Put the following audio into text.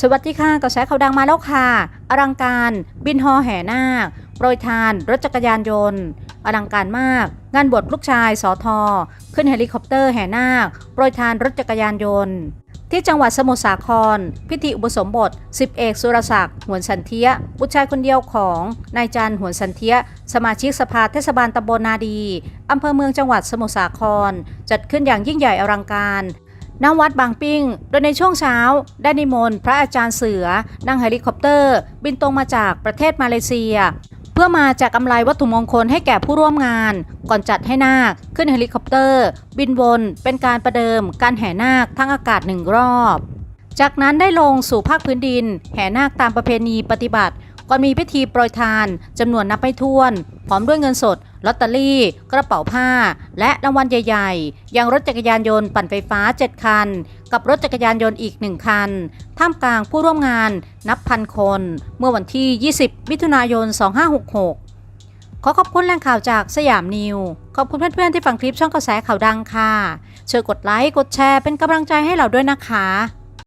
สวัสดีค่ะกระแสข่าวดังมาแล้วค่ะ อลังการบินฮอแห่นาคโปรยทานรถจักรยานยนต์ อลังการมาก งานบวชลูกชายสอทอขึ้นเฮลิคอปเตอร์แห่นาคโปรยทานรถจักรยานยนต์ ที่จังหวัดสมุทรสาคร พิธีอุปสมบท10เอกสุรศักดิ์หวนสันเทียบุตรชายคนเดียวของนายจันทร์หวนสันเทียสมาชิกสภาเทศบาลตำบลนาดีอำเภอเมืองจังหวัดสมุทรสาคร จัดขึ้นอย่างยิ่งใหญ่อลังการ ณวัดบางปิ้ง โดยในช่วงเช้า ได้นิมนต์พระอาจารย์เสือ นั่งเฮลิคอปเตอร์ บินตรงมาจากประเทศมาเลเซีย เพื่อมาแจกกำไรวัตถุมงคลให้แก่ผู้ร่วมงาน ก่อนจัดให้นาคขึ้นเฮลิคอปเตอร์ บินวนเป็นการประเดิมการแห่นาคทั้งอากาศหนึ่งรอบ จากนั้นได้ลงสู่ภาคพื้นดิน แห่นาคตามประเพณีปฏิบัติ ก่อนมีพิธีโปรยทานจำนวนนับไม่ถ้วนพร้อมด้วยเงินสด ลอตเตอรี่ กระเป๋าผ้า และรางวัลใหญ่ๆยังรถจักรยานยนต์ปั่นไฟฟ้า 7 คัน กับรถจักรยานยนต์อีก 1 คัน ท่ามกลางผู้ร่วมงานนับพันคน เมื่อวันที่ 20 มิถุนายน 2566 ขอขอบคุณแหล่งข่าวจากสยามนิว ขอบคุณเพื่อนๆที่ฟังคลิปช่องกระแสข่าวดังค่ะช่วยกดไลค์ กดแชร์เป็นกำลังใจให้เราด้วยนะคะ